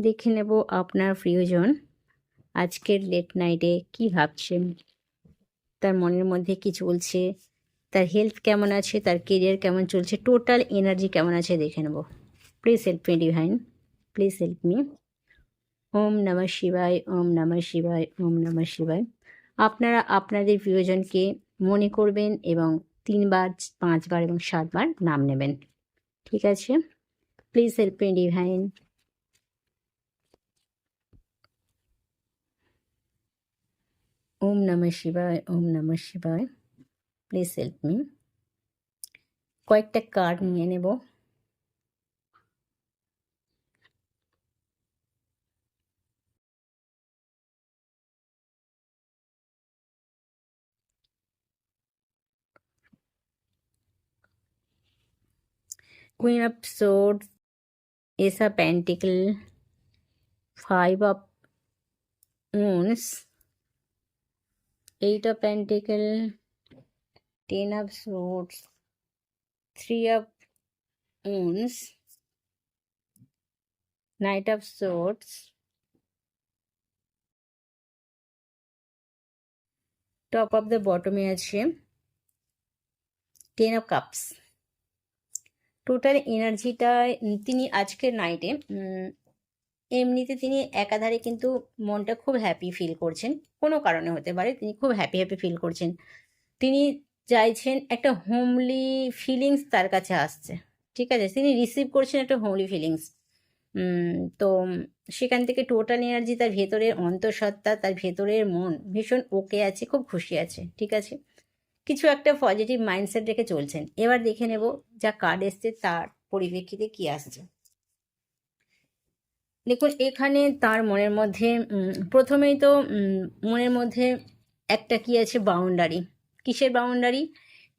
দেখে নেব আপনার প্রিয়জন আজকের লেট নাইটে কি ভাবছেন? তার মনের মধ্যে কি চলছে? তার হেলথ কেমন আছে? তার কেরিয়ার কেমন চলছে? টোটাল এনার্জি কেমন আছে দেখে নেব। Please help me divine please help me ওম নমঃ শিবায়, ওম নমঃ শিবায়, ওম নমঃ শিবায়। আপনারা আপনাদের প্রিয়জনকে মনে করবেন এবং তিনবার, পাঁচবার এবং সাতবার নাম নেবেন। ঠিক আছে? প্লিজ হেল্প মি ডিভাইন ওম নমঃ শিবায় ওম নমঃ শিবায় প্লিজ হেল্প মি কয়েকটা কার্ড নিয়ে নেব Queen of Swords, Ace of Pentacle, Five of Wands, Eight of Pentacle, Ten of Swords, Three of Wands, Knight of Swords, top of the বটমে আছে টেন অফ কাপস টোটাল এনার্জিটা তিনি আজকের নাইটে এমনিতে তিনি একাধারে কিন্তু মনটা খুব হ্যাপি ফিল করছেন। কোনো কারণে হতে পারে তিনি খুব হ্যাপি হ্যাপি ফিল করছেন। তিনি চাইছেন একটা হোমলি ফিলিংস তার কাছে আসছে। ঠিক আছে? তিনি রিসিভ করছেন একটা হোমলি ফিলিংস তো সেখান থেকে টোটাল এনার্জি তার ভেতরের অন্তঃসত্ত্বা, তার ভেতরের মন ভীষণ ওকে আছে, খুব খুশি আছে। ঠিক আছে? কিছু একটা পজিটিভ মাইন্ডসেট রেখে চলছেন। এবার দেখে নেব যা কার্ড এসছে, তার পরিপ্রেক্ষিতে কি আসছে। দেখুন, এখানে তার মনের মধ্যে প্রথমেই তো মনের মধ্যে একটা কি আছে? বাউন্ডারি কিসের বাউন্ডারি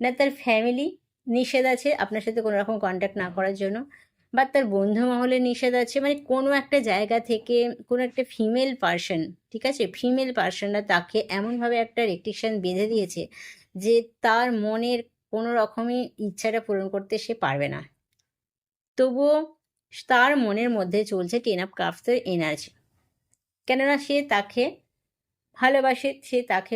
না, তার ফ্যামিলি নিষেধ আছে আপনার সাথে কোনো রকম কন্ট্যাক্ট না করার জন্য, বা তার বন্ধু মহলে নিষেধ আছে মানে কোনো একটা জায়গা থেকে কোনো একটা ফিমেল পার্সন ঠিক আছে? ফিমেল পার্সনরা তাকে এমনভাবে একটা রেস্ট্রিকশন বেঁধে দিয়েছে যে তার মনের কোনো রকমই ইচ্ছাটা পূরণ করতে সে পারবে না। তবুও তার মনের মধ্যে চলছে টেন অফ কাপসের এনার্জি কেননা সে তাকে ভালোবাসে, সে তাকে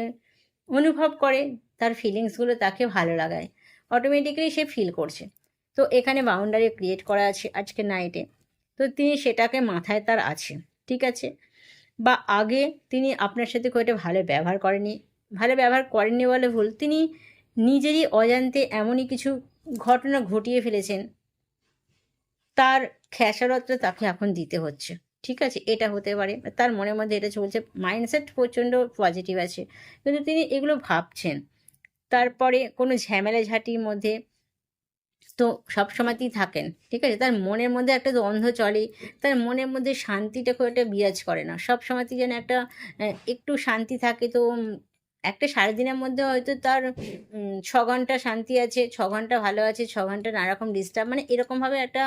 অনুভব করে, তার ফিলিংসগুলো তাকে ভালো লাগায়। অটোমেটিক্যালি সে ফিল করছে। তো এখানে বাউন্ডারি ক্রিয়েট করা আছে আজকে নাইটে তো তিনি সেটাকে মাথায় তার আছে, ঠিক আছে? বা আগে তিনি আপনার সাথে খুব একটা ভালো ব্যবহার করেনি, ভালো ব্যবহার করেননি বলে ভুল। তিনি নিজেরই অজান্তে এমনই কিছু ঘটনা ঘটিয়ে ফেলেছেন তার খেসারতটা তাকে এখন দিতে হচ্ছে। ঠিক আছে? এটা হতে পারে। তার মনের মধ্যে এটা চলছে। মাইন্ডসেট প্রচণ্ড পজিটিভ আছে। কিন্তু তিনি এগুলো ভাবছেন। তারপরে কোনো ঝামেলা ঝাঁটির মধ্যে তো সবসময়তেই থাকেন। ঠিক আছে? তার মনের মধ্যে একটা দ্বন্দ্ব চলে। তার মনের মধ্যে শান্তিটা খুব একটা বিরাজ করে না। সব সময়তেই যেন একটা একটু শান্তি থাকে তো একটা সারাদিনের মধ্যে হয়তো তার ছ ঘণ্টা শান্তি আছে, ছ ঘণ্টা ভালো আছে, ছ ঘণ্টা নানারকম ডিস্টার্ব মানে এরকমভাবে একটা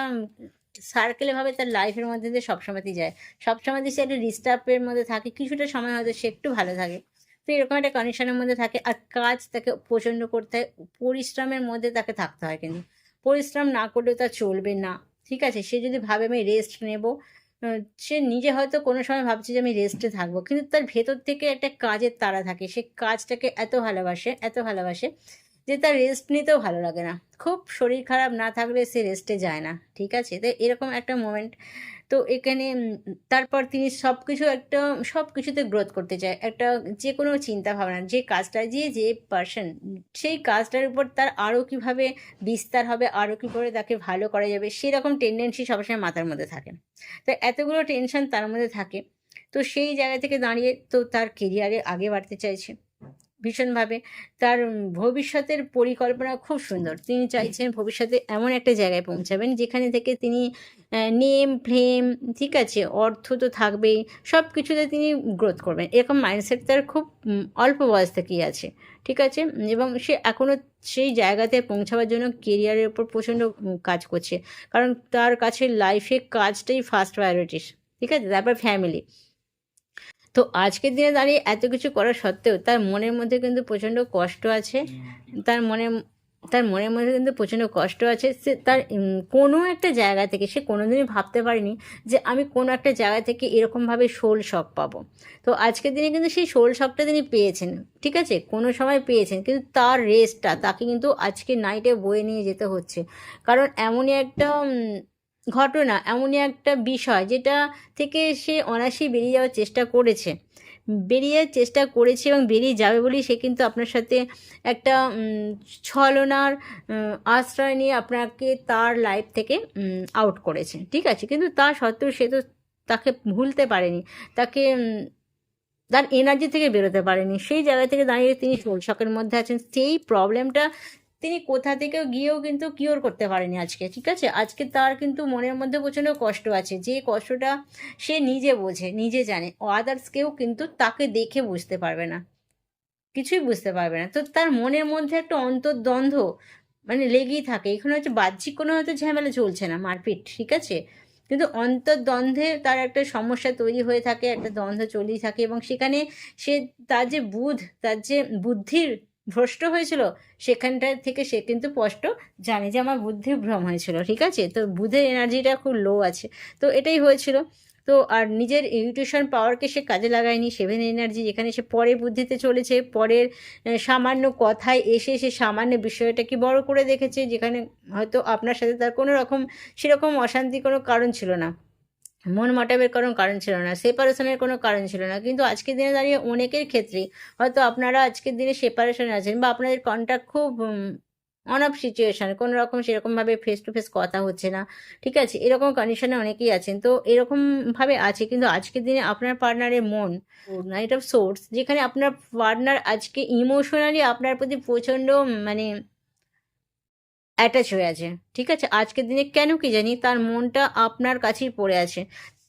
সার্কেলভাবে তার লাইফের মধ্যে দিয়ে সবসময়তেই যায়। সবসময়তেই সে একটা ডিস্টার্বের মধ্যে থাকে, কিছুটা সময় হয়তো সে একটু ভালো থাকে। তো এরকম একটা কন্ডিশনের মধ্যে থাকে আর কাজ তাকে প্রচণ্ড করতে হয়, পরিশ্রমের মধ্যে তাকে থাকতে হয় কিন্তু। পরিশ্রম না করলেও তা চলবে না, ঠিক আছে? সে যদি ভাবে আমি রেস্ট নেব সে নিজে হয়তো কোনো সময় ভাবছে যে আমি রেস্টে থাকব। কিন্তু তার ভেতর থেকে একটা কাজের তারা থাকে। সে কাজটাকে এত ভালোবাসে এত ভালোবাসে যে তার রেস্ট নিতেও ভালো লাগে না। খুব শরীর খারাপ না থাকলে সে রেস্টে যায় না, ঠিক আছে? তো এরকম একটা মোমেন্ট তো এখানে তারপর তিনি সব কিছু একটা সব কিছুতে গ্রোথ করতে চায়। একটা যে কোনো চিন্তা ভাবনা, যে কাজটা, যে যে পার্সন সেই কাজটার উপর তার আরও কীভাবে বিস্তার হবে আরও কী করে তাকে ভালো করা যাবে, সেরকম টেন্ডেন্সি সবসময় মাথার মধ্যে থাকে। তো এতগুলো টেনশন তার মধ্যে থাকে। তো সেই জায়গা থেকে দাঁড়িয়ে তো তার কেরিয়ারে আগে বাড়তে চাইছে। ভীষণভাবে। তার ভবিষ্যতের পরিকল্পনা খুব সুন্দর। তিনি চাইছেন ভবিষ্যতে এমন একটা জায়গায় পৌঁছাবেন যেখানে থেকে তিনি নেম ফ্লেম ঠিক আছে, অর্থ তো থাকবেই সব কিছুতে তিনি গ্রোথ করবেন। এরকম মাইন্ডসেট তার খুব অল্প বয়স থেকেই আছে, ঠিক আছে? এবং সে এখনও সেই জায়গাতে পৌঁছাবার জন্য কেরিয়ারের উপর প্রচণ্ড কাজ করছে। কারণ তার কাছে লাইফে কাজটাই ফার্স্ট প্রায়োরিটিস ঠিক আছে? তারপর ফ্যামিলি তো আজকের দিনে দাঁড়িয়ে এত কিছু করা সত্ত্বেও তার মনের মধ্যে কিন্তু প্রচণ্ড কষ্ট আছে। তার মনে তার মনের মধ্যে কিন্তু প্রচণ্ড কষ্ট আছে। সে তার কোনো একটা জায়গা থেকে, সে কোনোদিনই ভাবতে পারেনি যে আমি কোনো একটা জায়গা থেকে এরকমভাবে শোল শখ পাবো। তো আজকের দিনে কিন্তু সেই শোল শখটা তিনি পেয়েছেন, ঠিক আছে? কোনো সময় পেয়েছেন, কিন্তু তার রেসটা তাকে কিন্তু আজকে নাইটে বয়ে নিয়ে যেতে হচ্ছে। কারণ এমনই একটা ঘটনা এমনই একটা বিষয় যেটা থেকে সে অনায়াসেই বেরিয়ে যাওয়ার চেষ্টা করেছে। বেরিয়ে চেষ্টা করেছে এবং বেরিয়ে যাবে বলেই সে কিন্তু আপনার সাথে একটা ছলনার আশ্রয় নিয়ে আপনাকে তার লাইফ থেকে আউট করেছে। ঠিক আছে? কিন্তু তা সত্ত্বেও সে তো তাকে ভুলতে পারেনি। তাকে তার এনার্জি থেকে বেরোতে পারেনি। সেই জায়গা থেকে দাঁড়িয়ে তিনি শোলশকের মধ্যে আছেন। সেই প্রবলেমটা তিনি কোথা থেকেও গিয়েও কিন্তু কিওর করতে পারেনি আজকে, ঠিক আছে? আজকে তার কিন্তু মনের মধ্যে প্রচণ্ড কষ্ট আছে। যে কষ্টটা সে নিজে বোঝে, নিজে জানে। আদার্স কেউ কিন্তু তাকে দেখে বুঝতে পারবে না। কিছুই বুঝতে পারবে না। তো তার মনের মধ্যে একটা অন্তর্দ্বন্দ্ব মানে লেগেই থাকে। এখানে হচ্ছে বাহ্যিক কোনো হয়তো ঝামেলা চলছে না, মারপিট, ঠিক আছে? কিন্তু অন্তর্দ্বন্দ্বে তার একটা সমস্যা তৈরি হয়ে থাকে, একটা দ্বন্দ্ব চলেই থাকে এবং সেখানে সে তার যে বুধ, তার যে বুদ্ধির ভ্রষ্ট হয়েছিল সেখানটা থেকে সে কিন্তু স্পষ্ট জানে যে আমার বুদ্ধির ভ্রম হয়েছিল, ঠিক আছে? তো বুধের এনার্জিটা খুব লো আছে। তো এটাই হয়েছিল। তো আর নিজের ইউটিউশন পাওয়ারকে সে কাজে লাগায়নি সেভেন এনার্জি যেখানে সে পরে বুদ্ধিতে চলেছে, পরের সামান্য কথায় এসে সে সামান্য বিষয়টাকে বড় করে দেখেছে, যেখানে হয়তো আপনার সাথে তার কোনো রকম, সেরকম অশান্তি কোনো কারণ ছিল না। মন মটাবের কোনো কারণ ছিল না। সেপারেশনের কোনো কারণ ছিল না। কিন্তু আজকের দিনে দাঁড়িয়ে অনেকের ক্ষেত্রে হয়তো আপনারা আজকের দিনে সেপারেশনে আছেন বা আপনাদের কন্ট্যাক্ট খুব অন অফ সিচুয়েশান কোনো রকম সেরকমভাবে ফেস টু ফেস কথা হচ্ছে না। ঠিক আছে? এরকম কন্ডিশনে অনেকেই আছেন। তো এরকমভাবে আছে। কিন্তু আজকের দিনে আপনার পার্টনারের মন নাইট অফ সোর্স যেখানে আপনার পার্টনার আজকে ইমোশনালি আপনার প্রতি প্রচণ্ড মানে অ্যাটাচ হয়ে আছে। ঠিক আছে? আজকের দিনে কেন কি জানি তার মনটা আপনার কাছেই পড়ে আছে।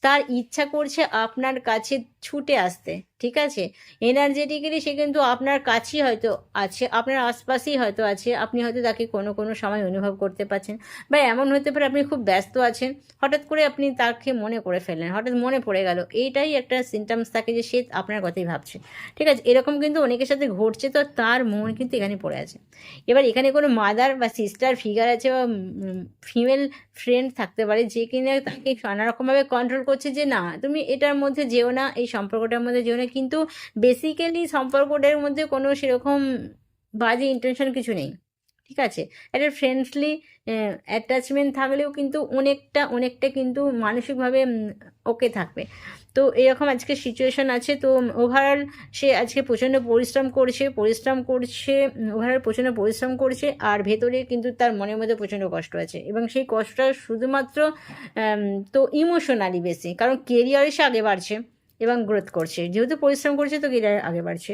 তার ইচ্ছা করছে আপনার কাছে ছুটে আসতে। ঠিক আছে? এনার্জেটিক্যালি সে কিন্তু আপনার কাছেই হয়তো আছে, আপনার আশপাশেই হয়তো আছে, আপনি হয়তো তাকে কোনো কোনো সময় অনুভব করতে পারছেন বা এমন হতে পারে আপনি খুব ব্যস্ত আছেন, হঠাৎ করে আপনি তাকে মনে করে ফেললেন, হঠাৎ মনে পড়ে গেল, এইটাই একটা সিমটমস থাকে যে সে আপনার কথাই ভাবছে। ঠিক আছে? এরকম কিন্তু অনেকের সাথে ঘটছে, তো তার মন কিন্তু এখানে পড়ে আছে। এবার এখানে কোনো মাদার বা সিস্টার ফিগার আছে বা ফিমেল ফ্রেন্ড থাকতে পারে যে কিনা তাকে নানারকমভাবে কন্ট্রোল করছে যে না, তুমি এটার মধ্যে যেও না, এই সম্পর্কটার মধ্যে যেও না কিন্তু বেসিক্যালি সম্পর্কটার মধ্যে কোনো সেরকম বাজে ইন্টেনশন কিছু নেই, ঠিক আছে? একটা ফ্রেন্ডলি অ্যাটাচমেন্ট থাকলেও কিন্তু অনেকটা অনেকটা কিন্তু মানসিকভাবে ওকে থাকবে। তো এরকম আজকে সিচুয়েশন আছে, তো ওভারঅল সে আজকে প্রচণ্ড পরিশ্রম করছে পরিশ্রম করছে ওভারঅল প্রচণ্ড পরিশ্রম করছে, আর ভেতরে কিন্তু তার মনের মধ্যে প্রচণ্ড কষ্ট আছে। এবং সেই কষ্টটা শুধুমাত্র তো ইমোশনালি বেশি, কারণ কেরিয়ারে সে আগে বাড়ছে। এবং গ্রোথ করছে। যেহেতু পরিশ্রম করছে তো কেরিয়ার আগে বাড়ছে।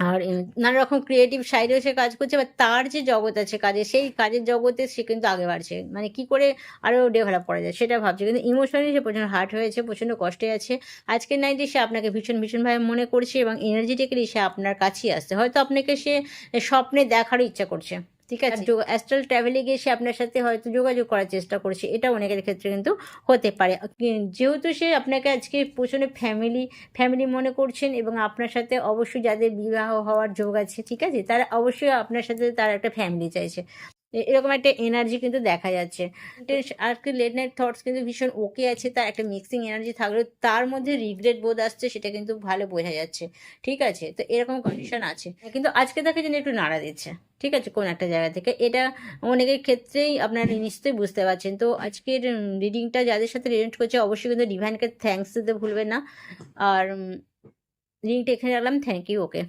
আর নানা রকম ক্রিয়েটিভ সাইডেও সে কাজ করছে বা তার যে জগৎ আছে কাজে সেই কাজের জগতে সে কিন্তু আগে বাড়ছে। মানে কি করে আরও ডেভেলপ করা যায় সেটা ভাবছে। কিন্তু ইমোশনালি সে প্রচণ্ড হার্ট হয়েছে প্রচণ্ড কষ্টে আছে। আজকের নাইটে সে আপনাকে ভীষণ, ভীষণভাবে মনে করছে এবং এনার্জেটিক্যালি সে আপনার কাছেই আসছে। হয়তো আপনাকে সে স্বপ্নে দেখারও ইচ্ছা করছে। ঠিক আছে? অ্যাস্ট্রাল ট্রাভেলে গিয়ে সে আপনার সাথে হয়তো যোগাযোগ করার চেষ্টা করছে। এটা অনেকের ক্ষেত্রে কিন্তু হতে পারে। যেহেতু সে আপনাকে আজকে প্রচণ্ড ফ্যামিলি ফ্যামিলি মনে করছেন এবং আপনার সাথে অবশ্যই যাদের বিবাহ হওয়ার যোগ আছে ঠিক আছে? তারা অবশ্যই আপনার সাথে তার একটা ফ্যামিলি চাইছে। এরকম একটা এনার্জি কিন্তু দেখা যাচ্ছে। আজকে লেট নাইট থটস কিন্তু ভীষণ ওকে আছে, তার একটা মিক্সিং এনার্জি থাকলেও তার মধ্যে রিগ্রেট বোধ আসছে, সেটা কিন্তু ভালো বোঝা যাচ্ছে। ঠিক আছে? তো এরকম কন্ডিশন আছে। কিন্তু আজকে তাকে যেন একটু নাড়া দিচ্ছে। ঠিক আছে? কোন একটা জায়গা থেকে। এটা অনেকের ক্ষেত্রেই আপনারা নিশ্চয়ই বুঝতে পারছেন। তো আজকের রিডিংটা যাদের সাথে রিলেট করছে, অবশ্যই কিন্তু ডিভাইনকে থ্যাঙ্কস দিতে ভুলবেন না। আর রিডিংটা এখানে রাখলাম। Thank you okay